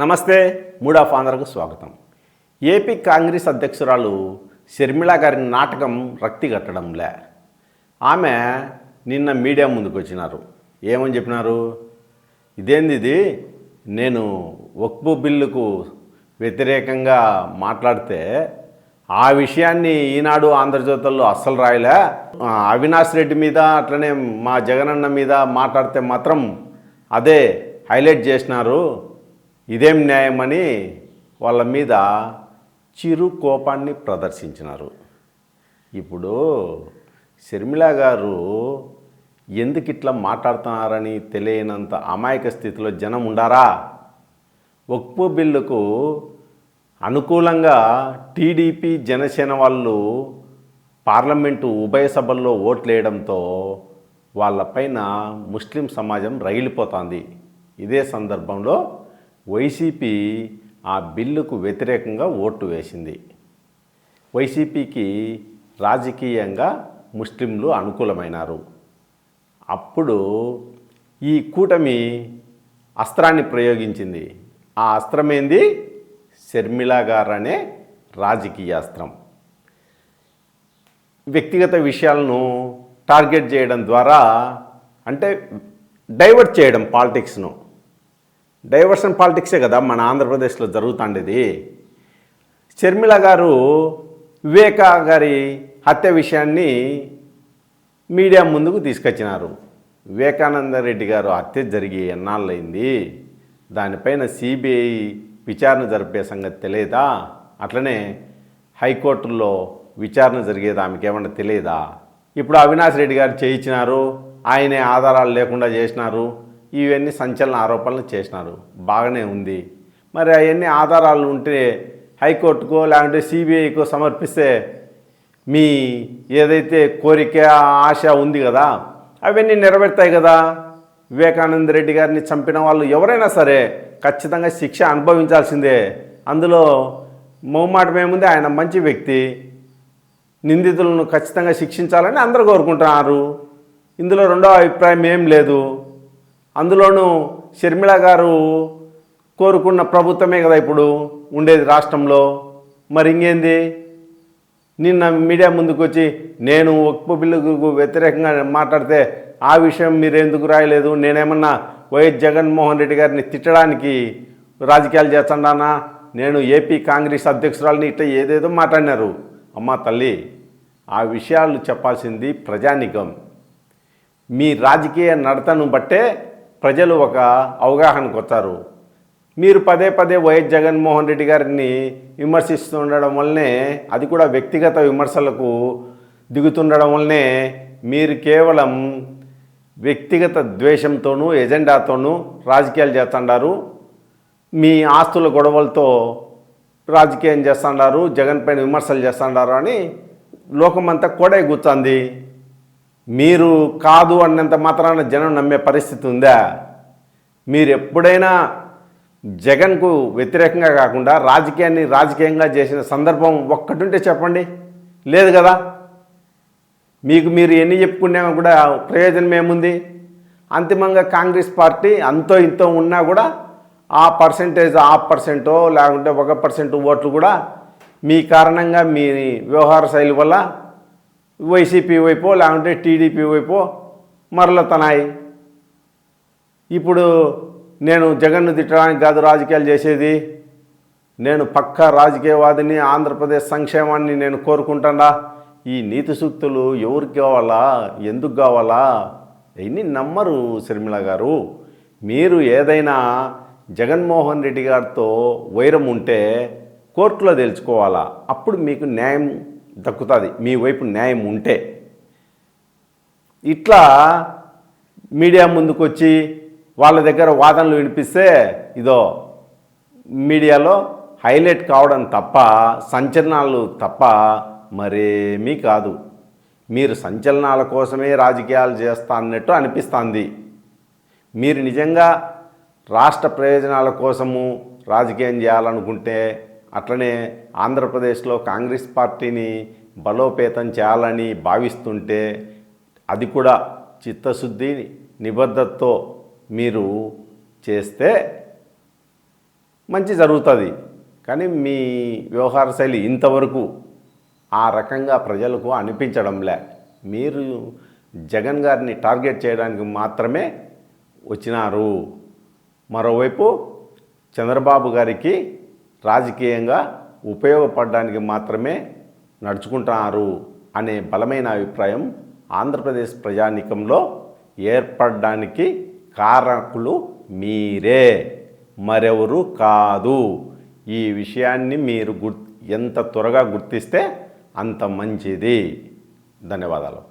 నమస్తే mood of ఆంధ్రకు స్వాగతం. AP Congress అధ్యక్షురాలు షర్మిళ గారి నాటకం రక్తి కట్టడంలే. ఆమె నిన్న మీడియా ముందుకు వచ్చినారు ఏమని చెప్పినారు? ఇదేంది ఇది? నేను ఒక్పు బిల్లుకు వ్యతిరేకంగా మాట్లాడితే ఆ విషయాన్ని ఈనాడు ఆంధ్రజ్యోతుల్లో అస్సలు రాయలే. అవినాష్ రెడ్డి మీద అట్లనే మా జగనన్న మీద మాట్లాడితే మాత్రం అదే హైలైట్ చేసినారు. ఇదేం న్యాయమని వాళ్ళ మీద చిరు కోపాన్ని ప్రదర్శించినారు. ఇప్పుడు షర్మిల గారు ఎందుకు ఇట్లా మాట్లాడుతున్నారని తెలియనంత అమాయక స్థితిలో జనం ఉండారా? ఒక్పు బిల్లుకు అనుకూలంగా టీడీపీ జనసేన వాళ్ళు పార్లమెంటు ఉభయ సభల్లో ఓట్లేయడంతో వాళ్ళపైన ముస్లిం సమాజం రగిలిపోతుంది ఇదే సందర్భంలో వైసీపీ ఆ బిల్లుకు వ్యతిరేకంగా ఓటు వేసింది. వైసీపీకి రాజకీయంగా ముస్లింలు అనుకూలమైనారు. అప్పుడు ఈ కూటమి అస్త్రాన్ని ప్రయోగించింది. ఆ అస్త్రం ఏంది షర్మిలా గారు అనే రాజకీయ అస్త్రం. వ్యక్తిగత విషయాలను టార్గెట్ చేయడం ద్వారా అంటే డైవర్ట్ చేయడం పాలిటిక్స్ను. డైవర్షన్ పాలిటిక్సే కదా మన ఆంధ్రప్రదేశ్లో జరుగుతుండేది. షర్మిల గారు వివేక గారి హత్య విషయాన్ని మీడియా ముందుకు తీసుకొచ్చినారు. వివేకానంద రెడ్డి గారు హత్య జరిగి ఎన్నాళ్ళైంది దానిపైన సిబిఐ విచారణ జరిపే సంగతి తెలియదా అట్లనే హైకోర్టులో విచారణ జరిగేది ఆమెకి ఏమన్నా తెలియదా ఇప్పుడు అవినాష్ రెడ్డి గారు చేయించినారు. ఆయనే ఆధారాలు లేకుండా చేసినారు. ఇవన్నీ సంచలన ఆరోపణలు చేసినారు. బాగానే ఉంది. మరి అవన్నీ ఆధారాలు ఉంటే హైకోర్టుకో లేకుంటే సిబిఐకో సమర్పిస్తే మీ ఏదైతే కోరిక ఆశ ఉంది కదా అవన్నీ నెరవేరుతాయి కదా. వివేకానంద రెడ్డి గారిని చంపిన వాళ్ళు ఎవరైనా సరే ఖచ్చితంగా శిక్ష అనుభవించాల్సిందే. అందులో మొహమాటమేముంది ఆయన మంచి వ్యక్తి. నిందితులను ఖచ్చితంగా శిక్షించాలని అందరూ కోరుకుంటున్నారు. ఇందులో రెండో అభిప్రాయం ఏం లేదు. అందులోనూ షర్మిళ గారు కోరుకున్న ప్రభుత్వమే కదా ఇప్పుడు ఉండేది రాష్ట్రంలో. మరి ఇంకేంది? నిన్న మీడియా ముందుకు వచ్చి నేను ఒక్క బిల్లుకు వ్యతిరేకంగా మాట్లాడితే ఆ విషయం మీరు ఎందుకు రాయలేదు? నేనేమన్నా వైఎస్ జగన్మోహన్ రెడ్డి గారిని తిట్టడానికి రాజకీయాలు చేస్తున్నానా? నేను ఏపీ కాంగ్రెస్ అధ్యక్షురాలని ఇట్లా ఏదేదో మాట్లాడినారు. అమ్మ తల్లి ఆ విషయాలు చెప్పాల్సింది ప్రజానికం. మీ రాజకీయ నడతను బట్టే ప్రజలు ఒక అవగాహనకు వచ్చారు మీరు పదే పదే వైఎస్ జగన్మోహన్ రెడ్డి గారిని విమర్శిస్తుండడం వల్లనే అది కూడా వ్యక్తిగత విమర్శలకు దిగుతుండడం వల్లనే మీరు కేవలం వ్యక్తిగత ద్వేషంతోనూ ఎజెండాతోనూ రాజకీయాలు చేస్తుండారు. మీ ఆస్తుల గొడవలతో రాజకీయం చేస్తుండారు జగన్ పైన విమర్శలు చేస్తుండారు అని లోకమంతా కూడా గుర్తుంది మీరు కాదు అన్నంత మాత్రాన జనం నమ్మే పరిస్థితి ఉందా? మీరు ఎప్పుడైనా జగన్కు వ్యతిరేకంగా కాకుండా రాజకీయాన్ని రాజకీయంగా చేసిన సందర్భం ఒక్కటుంటే చెప్పండి. లేదు కదా? మీకు మీరు ఎన్ని చెప్పుకున్నా కూడా ప్రయోజనం ఏముంది? అంతిమంగా కాంగ్రెస్ పార్టీ అంతో ఇంతో ఉన్నా కూడా ఆ పర్సంటేజ్ ఆ పర్సెంటో లేకుంటే ఒక పర్సెంట్ ఓట్లు కూడా మీ కారణంగా మీ వ్యవహార శైలి వల్ల వైసీపీ వైపో లేకుంటే టీడీపీ వైపో మరలతనాయి ఇప్పుడు నేను జగన్ను తిట్టడానికి కాదు రాజకీయాలు చేసేది. నేను పక్కా రాజకీయవాదిని ఆంధ్రప్రదేశ్ సంక్షేమాన్ని నేను కోరుకుంటాడా ఈ నీతి సూక్తులు ఎవరికి కావాలా? ఎందుకు కావాలా? ఇన్ని నమ్మరు శర్మిల గారు? మీరు ఏదైనా జగన్మోహన్ రెడ్డి గారితో వైరం ఉంటే కోర్టులో తెలుసుకోవాలా అప్పుడు మీకు న్యాయం దక్కుతుంది. మీ వైపు న్యాయం ఉంటే. ఇట్లా మీడియా ముందుకు వచ్చి వాళ్ళ దగ్గర వాదనలు వినిపిస్తే ఇదో మీడియాలో హైలైట్ కావడం తప్ప సంచలనాలు తప్ప మరేమీ కాదు. మీరు సంచలనాల కోసమే రాజకీయాలు చేస్తా అన్నట్టు అనిపిస్తుంది. మీరు నిజంగా రాష్ట్ర ప్రయోజనాల కోసము రాజకీయం చేయాలనుకుంటే అట్లనే ఆంధ్రప్రదేశ్లో కాంగ్రెస్ పార్టీని బలోపేతం చేయాలని భావిస్తుంటే అది కూడా చిత్తశుద్ధి నిబద్ధతతో మీరు చేస్తే మంచి జరుగుతుంది. కానీ మీ వ్యవహార శైలి ఇంతవరకు ఆ రకంగా ప్రజలకు అనిపించడంలే. మీరు జగన్ గారిని టార్గెట్ చేయడానికి మాత్రమే వచ్చినారు. మరోవైపు చంద్రబాబు గారికి రాజకీయంగా ఉపయోగపడడానికి మాత్రమే నడుచుకుంటున్నారు అనే బలమైన అభిప్రాయం ఆంధ్రప్రదేశ్ ప్రజానీకంలో ఏర్పడడానికి కారకులు మీరే. మరెవరు కాదు. ఈ విషయాన్ని మీరు గుర్ ఎంత త్వరగా గుర్తిస్తే అంత మంచిది. ధన్యవాదాలు.